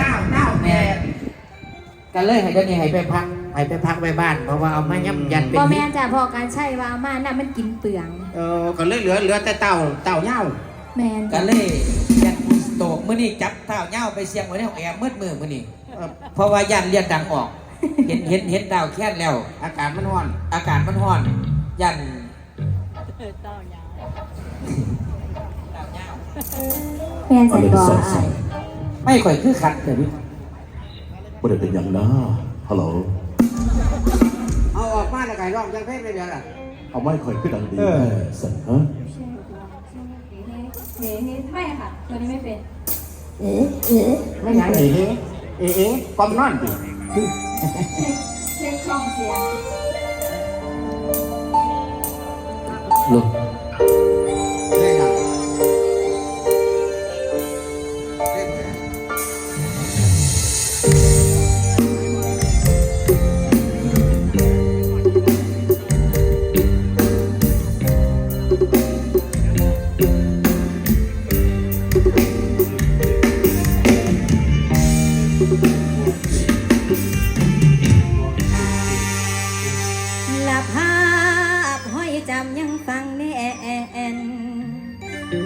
เก้าเก้าแปดก็เลยให้เดี๋ยวนี้ให้ไปพักให้ไปพักไปบ้านเพราะว่าเอามาย่ำยันเป็นพ่อหิแม่นจ้ะพ่อการใช่ว่าอามาน่ะมันกินเปลือง เออก็เลยเหลือเหลือแต่เต่าเต่าเหย้าแมนก็จ้ะเลยยันสโตกมื้อนี้จับเท้าเหย้าไปเสียงไว้ในห้องแอร์มืดมือมื้อนี้เออเพราะว่ายันเลียดดังออก เห็นเห็นเห็นดาวแค่นแล้ว อากาศมันร้อน อากาศมันร้อน ยันแมนสันบอ ไอ้ายไม่ค่อยคือขัดเลยพี่บ่ได้เป็นอย่างนะฮัลโหลเอาออกมาแล้วไก่ร้องจังเพลงเลยเดี๋ยวล่ะเอาไม่ค่อยขึ้นดังดีสันฮะเฮ้ไม่ค่ะตัวนี้ไม่เป็นไม่หยังเอ๋เอ๋เอ๋กอมนอนดิเช็คช่องเสียงลุก ลับภาพห้อยจำยังฟังแน่น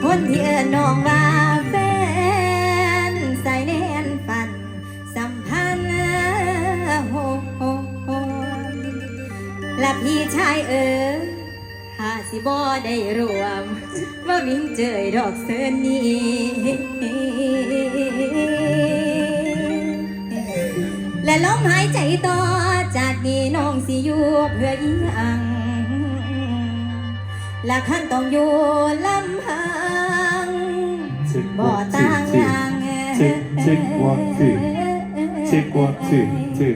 คนที่เอิญน้องว่าแฟนใส่แน่นฝัน สัมพันธ์โฮโฮโฮและพี่ชายเอ๋ยหาสิบ่ได้รวม ว่าวิ่งเจยดอกเสือนี้ และลมหายใจต่อจากนี้น้องสิอยู่เพื่ออีหยัง และขั้นต้องอยู่ลำพังบ่ต่าง two อย่าง check check one two check one two two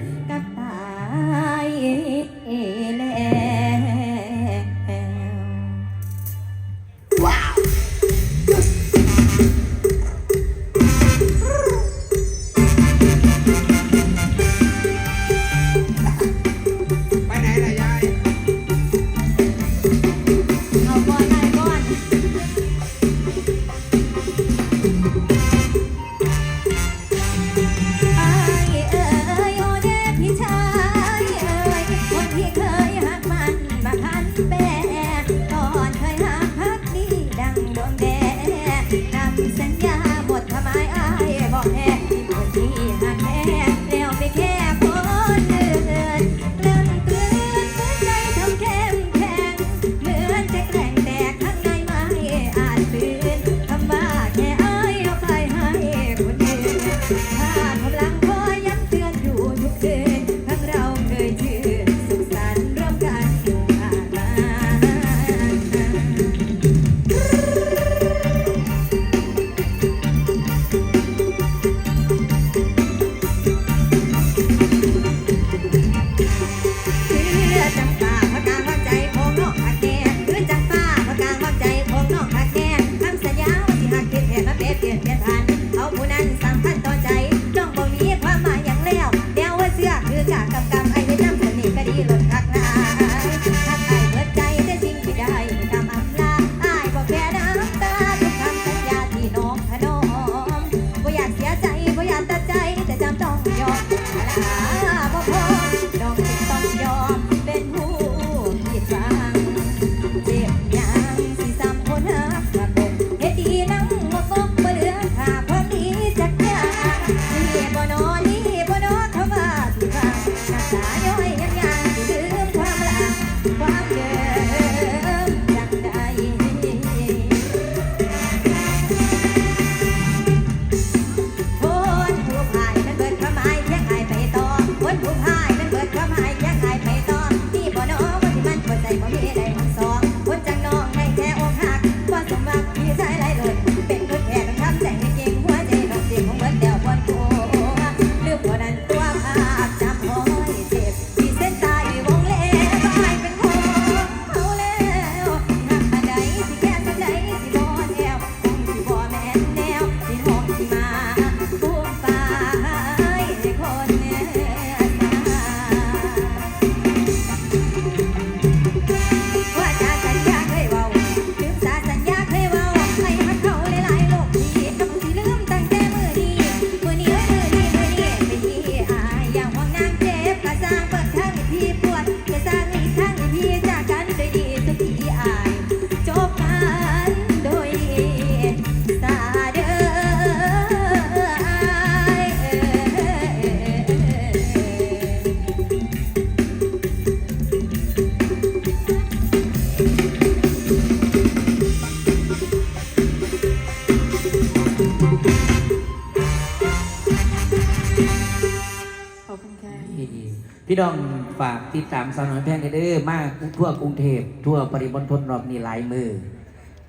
พี่น้องฝากติดตามสาวน้อยแพงเด้อมากทั่วกรุงเทพทั่วปริมณฑลรอบนี้หลายมือ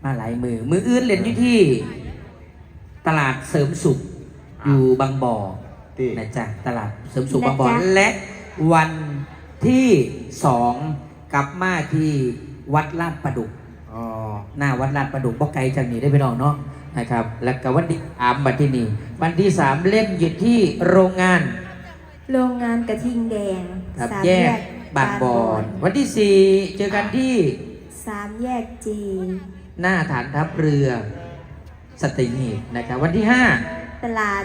มาหลายมือ มืออื่นเล่นอยู่ที่ ตลาดเสริมสุข อยู่บางบ่อที่นะจ๊ะตลาดเสริมสุขบางบ่อนะจ๊ะและวันที่สองกลับมาที่วัดลาดประดุกอ๋อหน้าวัดลาดประดุกบ่ไกลจากนี้ได้ไปน้องเนาะนะครับ แล้วก็วันที่สามวันที่นี่วันที่สามเล่นอยู่ที่โรงงาน โรงงานกระทิงแดงครับสามแยกบางบอนวันที่สี่เจอกันที่สามแยกจีหน้าฐานทัพเรือสตหีบนะครับวันที่ห้าตลาด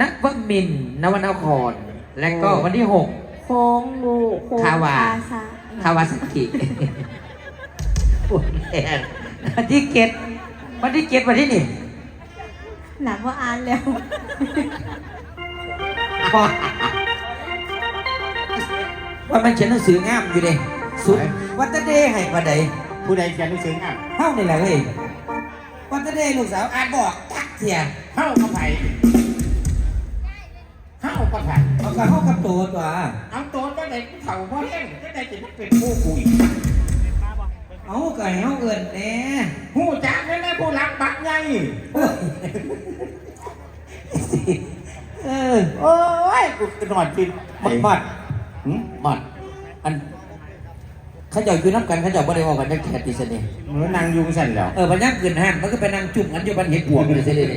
นักวัมินทร์นวนคร และก็วันที่หกโค้งงูโค้งคาวาซาคาวาสกิปวดแอนวันที่เจ็ดวันที่เจ็ดวันที่นี่หลังว่าอ่านแล้ว ว่ามันเขียนหนังสืองามอยู่เด้สุดวัตเดย์ให้ประใดผู้ใดเขียนหนังสืออะเฮ้านี่แหละเว้ยวัตเดย์ลูกสาวอ่านบอกทักเถียเข้ากับไผ่เข้ากับไผ่เอากับเฮ้ากับตัวตัวเอาตัวก็ได้เข่าพ่อเล่นก็ได้จะเป็นผู้คุยเอาไก่เฮ้าเอินแน่ผู้จักนั่นแหละผู้รักบักไงเออโอ้ยกูกระนอนกินหมดหมด หืมหมดอันเขาเจะอยู่น้ำกันเขาเจะบ่ได้ออกกันได้แค่ตีเสน่ห์มันนั่งยุงสั่นแล้วเออมันยังเกินห้ามมันก็ไปนั่งจุ่มกันอยู่บันเห็ดบวกเลยเสน่ห์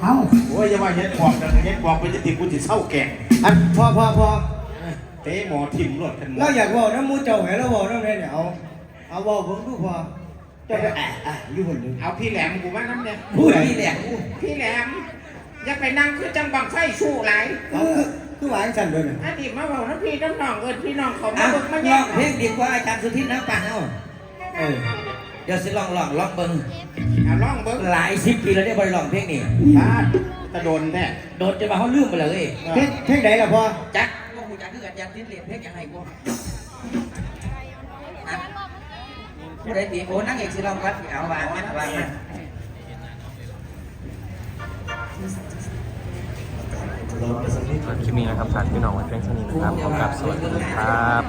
เอ้าโอ้ยอย่าว่าเฮ็ดบอกกันเฮ็ดบอกไปจะติดกูจะเศร้าแก่อันพอพอพอเตะหมอทิ่มรถกันเราอยากบอกน้ำมูเจ้าแหวเราบอกน้ำเนี่ยเอาเอาบอกผมดูพอเจ้าไปอะอะอยู่คนหนึ่งเอาพี่แหลมกูมาน้ำเนี่ยพูดนี่แหละพี่แหลมอย่าไปนั่งคือจังบังไฟสู้หลาย เอา คือคือหวานสั่นเลยเนี่ยอดีตมาบอกนะพี่น้องน้องเอิญพี่น้องเขามาเอาเบิกมาลแย่องงเพลงดีกว่าอาจารย์สุทินน้ำปังเอาเออเดี๋ยวสิลองลองลองเบิ่งเอาลองเบิ้งหลายสิบปีแล้วได้บริลองเพลงนี้พาดตะโดนแท้โดนจะมาเขาลืมไปเลย เพลงเพลงไหนล่ะพอจักว่ากูจักคือกันยันทิ้นเหรียญเพลงยังไงกูอะผู้ใดตีโอ้นั่งเอกสิลองวัดเอาวางมันวางมัน คลิปนี้นะครับฝากพี่น้องไว้เพียงเท่านี้นะครับขอกราบสวัสดีครับ